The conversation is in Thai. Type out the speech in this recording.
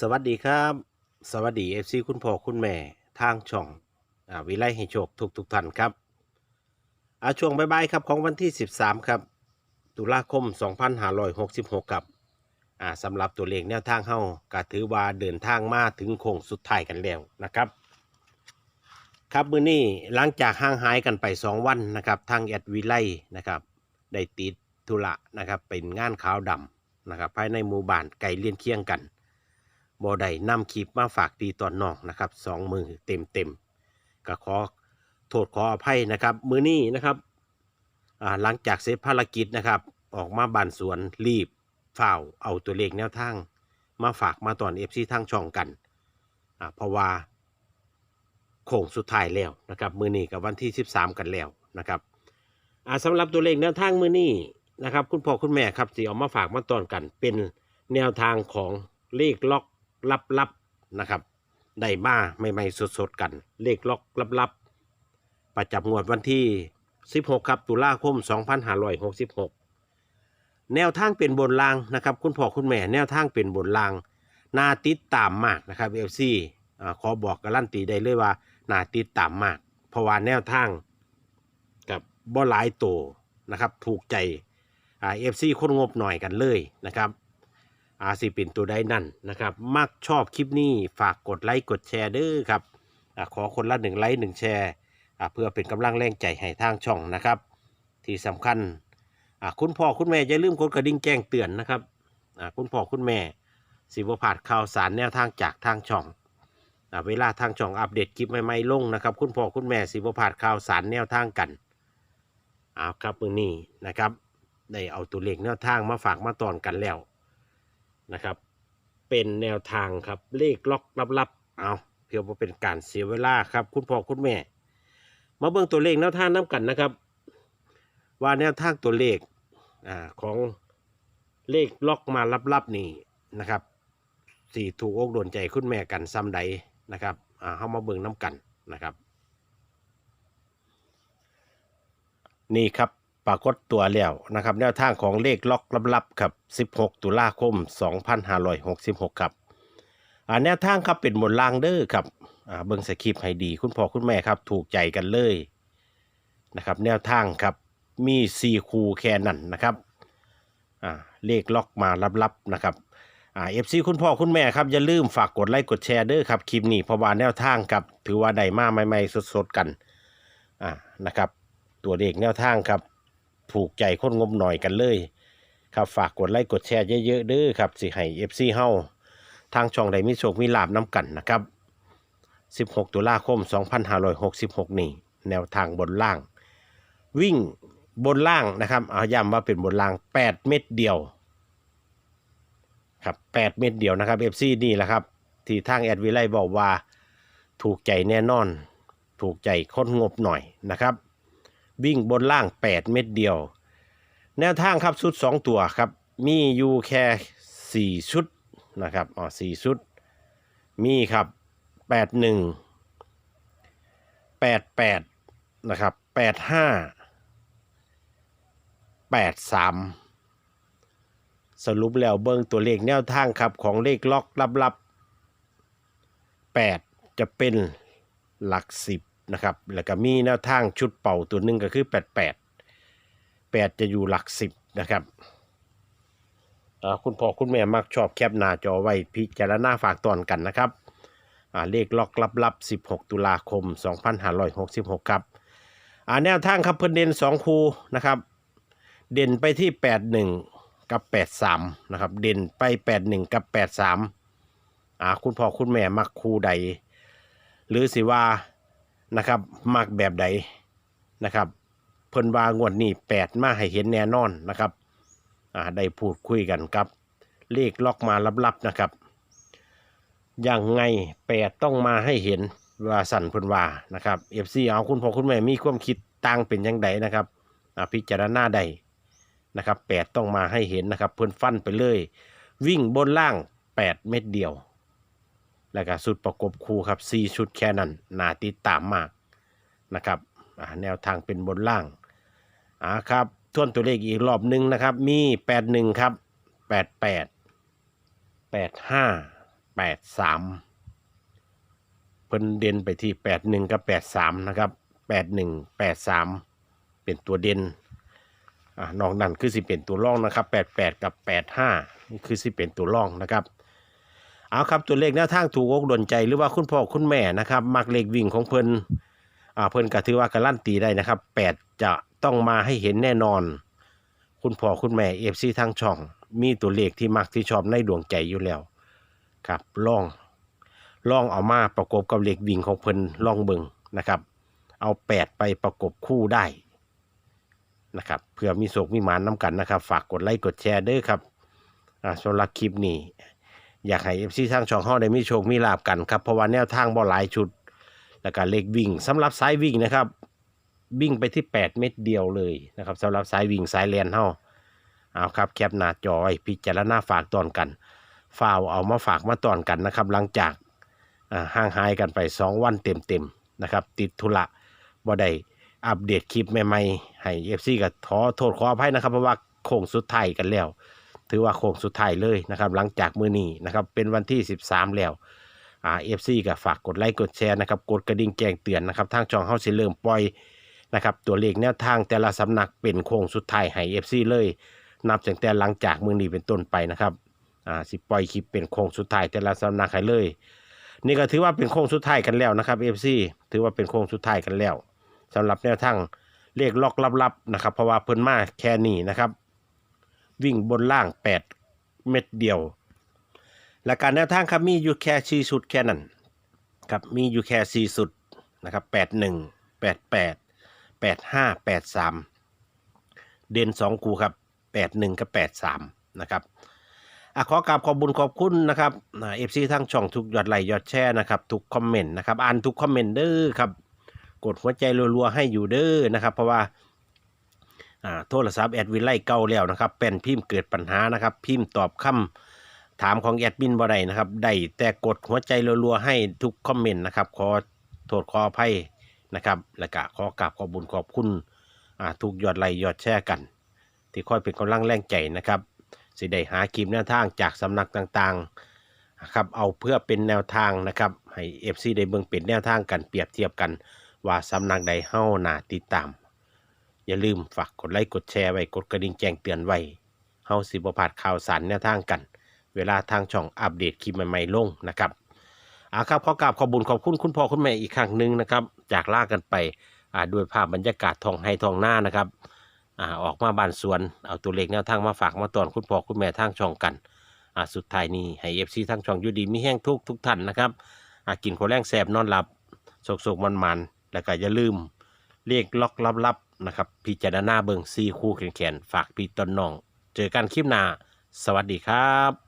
สวัสดีครับ สวัสดีเอฟซีคุณพ่อคุณแม่ทางช่องอาวิไลให้โชคทุกทุกท่านครับอาช่วงบ่ายๆครับของวันที่ 13 ครับ ตุลาคม 2566ครับอ่าสำหรับตัวเลขแนวทางเฮาก็ถือว่าเดินทางมาถึงโค้งสุดท้ายกันแล้วนะครับ ครับมื้อนี้หลังจากห่างหายกันไป 2 วันนะครับทางแอดวิไลนะครับได้ติดธุระนะครับเป็นงานขาวดำนะครับภายในหมู่บ้านไก่เลียนเคียงกัน บ่ได้นำคลิปมาฝากปีตอนน้องนะครับสองมือเต็มเต็มก็ขอโทษขออภัยนะครับ มือนี้นะครับหลังจากเสร็จภารกิจนะครับ ออกมาบานสวนรีบฝ่าเอาตัวเลขแนวทางมาฝากมาตอนเอฟซีทางช่องกันเพราะว่าโค้งสุดท้ายแล้วนะครับ มือนี้กับวันที่ 13 กันแล้วนะครับอ่าสำหรับตัวเลขแนวทางมือนี้นะครับ คุณพ่อคุณแม่ครับที่เอามาฝากมาตอนกันเป็นแนวทางของเลขล็อก ลับๆนะครับ ได้มาใหม่ๆสดๆกัน เลขล็อกลับๆ ประจำงวดวันที่ 16 ครับ ตุลาคม 2566 แนวทางเป็นบนรางนะครับ คุณพ่อคุณแม่แนวทางเป็นบนราง นาติดตามมากนะครับเอฟซีขอบอกการันตีได้เลยว่า นาติดตามมาก เพราะว่าแนวทางกับบ่หลายโตนะครับ ถูกใจเอฟซีคนงบหน่อยกันเลยนะครับ อาสิเป็นตัวใดนั่นนะครับ มักชอบคลิปนี้ฝากกดไลค์กดแชร์เด้อครับอขอคนละหนึ่งไลค์หนึ่งแชร์เพื่อเป็นกำลังแรงใจให้ทางช่องนะครับ ที่สำคัญคุณพ่อคุณแม่อย่าลืมกดกระดิ่งแจ้งเตือนนะครับคุณพ่อคุณแม่สิบวผาดข่าวสารแนวทางจากทางช่องเวลาทางช่องอัปเดตคลิปใหม่ๆลงนะครับ คุณพ่อคุณแม่สิบวผาดข่าวสารแนวทางกันเอาครับมือนี้นะครับได้เอาตัวเลขแนวทางมาฝากมาตอนกันแล้ว นะครับ เป็นแนวทางครับเลขล็อกลับๆเอาเพื่อว่าเป็นการเสียเวลาครับ คุณพ่อคุณแม่ มาเบิ่งตัวเลขแนวทางน้ำกันนะครับ ว่าแนวทางตัวเลขอ่าของเลขล็อกมาลับๆนี่นะครับสี่ถูกอกโดนใจคุณแม่กันซ้ำใดนะครับอ่าเข้ามาเบิ่งน้ำกันนะครับ นี่ครับ ปรากฏตัวแล้วนะครับ แนวทางของเลขล็อกลับๆครับ 16 ตุลาคม 2566 ครับอ่าแนวทางครับเป็นบนล่างเด้อครับอ่าเบิ่งสคริปต์ให้ดี คุณพ่อคุณแม่ครับถูกใจกันเลยนะครับแนวทางครับมี4คูแค่นั้นนะครับอ่าเลขล็อกมาลับๆนะครับอ่าเอฟซีคุณพ่อคุณแม่ครับอย่าลืมฝากกดไลค์กดแชร์เด้อครับคลิปนี้เพราะว่าแนวทางครับถือว่าได้มาใหม่ๆสดๆกันอ่านะครับตัวเลขแนวทางครับ ถูกใจคนงบหน่อยกันเลย ครับฝากกดไลค์กดแชร์เยอะๆเด้อครับสิให้ FC เฮาทางช่องใดมีโชคมีลาบน้ำกันนะครับ 16 ตุลาคม 2566 นี่ แนวทางบนล่าง วิ่งบนล่างนะครับเอาย้ำว่าเป็นบนล่าง 8 เม็ดเดียวครับ8เม็ดเดียวนะครับ FC นี่แหละครับ ที่ทางแอดวิไลบอกว่า ถูกใจแน่นอน ถูกใจคนงบหน่อยนะครับ วิ่งบนล่าง 8 เม็ดเดียว แนวทางครับชุด 2 ตัวครับ มีอยู่แค่ 4 ชุดนะครับอ๋อ4ชุด มีครับ 81 88 นะครับ 85 83 สรุปแล้วเบิ้งตัวเลขแนวทางครับของเลขล็อกลับๆ8 จะเป็นหลัก 10 นะครับ แล้วก็มีแนวทางชุดเป่าตัวหนึ่งก็คือ 88 8 จะอยู่หลัก 10 นะครับคุณพ่อคุณแม่มักชอบแคปหน้าจอไว้พิจารณาฝากตอนกันนะครับเลขล็อกลับๆ 16 ตุลาคม 2566 ครับแนวทางครับเพิ่นเด่น2 คูนะครับ เด่นไปที่ 81 กับ 83 นะครับ เด่นไป 81 กับ 83อ่าคุณพ่อคุณแม่มักคู่ใด หรือสิว่า นะครับมักแบบใดนะครับเพิ่นว่างวดนี้8มาให้เห็นแน่นอนนะครับอ่าได้พูดคุยกันครับ เลขล็อกมาลับๆนะครับยังไง8ต้องมาให้เห็นว่าสั่นเพิ่นว่านะครับ FC เอาคุณพ่อคุณแม่มีความคิดต่างเป็นยังไงนะครับพิจารณาใดนะครับ8ต้องมาให้เห็นนะครับ เพิ่นฟันไปเลย วิ่งบนล่าง8เม็ดเดียว แล้วก็สุดประกบคู่ครับ 4 ชุดแค่นั้นนาติดตามมากนะครับแนวทางเป็นบนล่างอ่าครับทวนตัวเลขอีกรอบหนึ่งนะครับ มี 81 ครับ 88 85แปดสามเพิ่นเด่นไปที่แปดหนึ่งกับแปดสามนะครับแปดหนึ่งแปดสามเป็นตัวเด่นอ่านอกนั้นคือสิเป็นตัวร่องนะครับแปดแปดกับแปดห้านี่คือสิเป็นตัวร่องนะครับ เอาครับตัวเลขแนวทางถูกอกดนใจหรือว่าคุณพ่อคุณแม่นะครับ มักเลขวิ่งของเพิ่นอ่าเพิ่นก็ถือว่าการันตีได้นะครับแปดจะต้องมาให้เห็นแน่นอน คุณพ่อคุณแม่เอฟซีทางช่อง มีตัวเลขที่มักที่ชอบในดวงใจอยู่แล้ว ครับลองลองเอามาประกบกับเลขวิ่งของเพิ่นลองเบิงนะครับ เอาแปดไปประกบคู่ได้นะครับเพื่อมีโศกมีหมานน้ำกันนะครับ ฝากกดไลค์กดแชร์เด้อครับอ่าสำหรับคลิปนี้ อยากให้เอฟซีทางช่องเฮาได้มีโชคมีลาบกันครับเพราะว่าแนวทางบ่หลายชุด แล้วก็เลขวิ่งสำหรับสายวิ่งนะครับ วิ่งไปที่ 8 เม็ดเดียวเลยนะครับสำหรับสายวิ่งสายแลนเฮาเอาครับแคปหน้าจอไว้พิจารณาฝากตอนกันฝ่าวเอามาฝากมาตอนกันนะครับหลังจากอ่าห่างหายกันไป 2 วันเต็มๆนะครับติดธุระบ่ได้อัปเดตคลิปใหม่ๆให้ FC ก็ขอโทษขออภัยนะครับเพราะว่าโค้งสุดท้ายกันแล้ว ถือว่าโค้งสุดท้ายเลยนะครับ หลังจากมือนี้นะครับ เป็นวันที่ 13 แล้วอ่าเอฟซีก็ฝากกดไลค์กดแชร์นะครับ กดกระดิ่งแจ้งเตือนนะครับ ทางช่องเฮาสิเริ่มปล่อยนะครับ ตัวเลขแนวทางแต่ละสำนักเป็นโค้งสุดท้ายให้เอฟซีเลย นับตั้งแต่หลังจากมือนี้เป็นต้นไปนะครับอ่าสิปล่อยคลิปเป็นโค้งสุดท้ายแต่ละสำนักให้เลย นี่ก็ถือว่าเป็นโค้งสุดท้ายกันแล้วนะครับเอฟซีถือว่าเป็นโค้งสุดท้ายกันแล้วสำหรับแนวทางเลขล็อกลับๆนะครับ เพราะว่าเพิ่นมาแค่นี้นะครับ วิ่งบนล่าง 8 เม็ดเดียว และการแนวทางครับมีอยู่แค่ชีสุดแค่นั้นครับมีอยู่แค่สีสุดนะครับ81 88 85 83เด่น2คูครับ81กับ83นะครับอขอกราบขอบบุญขอบคุณนะครับเอฟซีทั้งช่องทุกยอดไลค์ยอดแชร์นะครับทุกคอมเมนต์นะครับอ่านทุกคอมเมนต์เด้อครับกดหัวใจรัวๆให้อยู่เด้อนะครับ เพราะว่า อ่าโทรศัพท์แอดวินไล่เก่าแล้วนะครับเป็นพิมพ์เกิดปัญหานะครับ พิมพ์ตอบคำถามของแอดมินบ่ได้นะครับได้แต่กดหัวใจรัวๆให้ทุกคอมเมนต์นะครับขอโทษขออภัยนะครับและก็ขอกราบขอบุญขอบคุณอ่าทุกยอดไลค์ยอดแชร์กัน ที่คอยเป็นกำลังแรงใจนะครับสิได้หาคลิปแนวทางจากสำนักต่างๆนะครับเอาเพื่อเป็นแนวทางนะครับให้ FC ได้เบิ่งเป็นแนวทางกันเปรียบเทียบกัน ว่าสำนักใดเฮ้าหนาติดตาม อย่าลืมฝากกดไลค์กดแชร์ไว้กดกระดิ่งแจ้งเตือนไว้เฮาสิบ่พลาดข่าวสารแนวทางกัน เวลาทางช่องอัปเดตคลิปใหม่ๆลงนะครับอาครับขอกราบขอบุญขอบคุณคุณพ่อคุณแม่อีกครั้งหนึ่งนะครับ จากลากันไปอ่าด้วยภาพบรรยากาศทองไฮทองหน้านะครับอ่าออกมาบ้านสวนเอาตัวเลขแนวทางมาฝากมาตอนคุณพ่อคุณแม่ทางช่องกันอ่าสุดท้ายนี้ให้เอฟซีทางช่องอยู่ดีมีแห้งทุกทุกท่านนะครับอ่ากินข้าวแรงแสบนอนหลับโศกๆมันๆแล้วก็อย่าลืมเลขล็อกลับ นะครับพิจารณาเบิงซีคู่แขนๆฝากพี่ต้นน้อง เจอกันคลิปหน้า สวัสดีครับ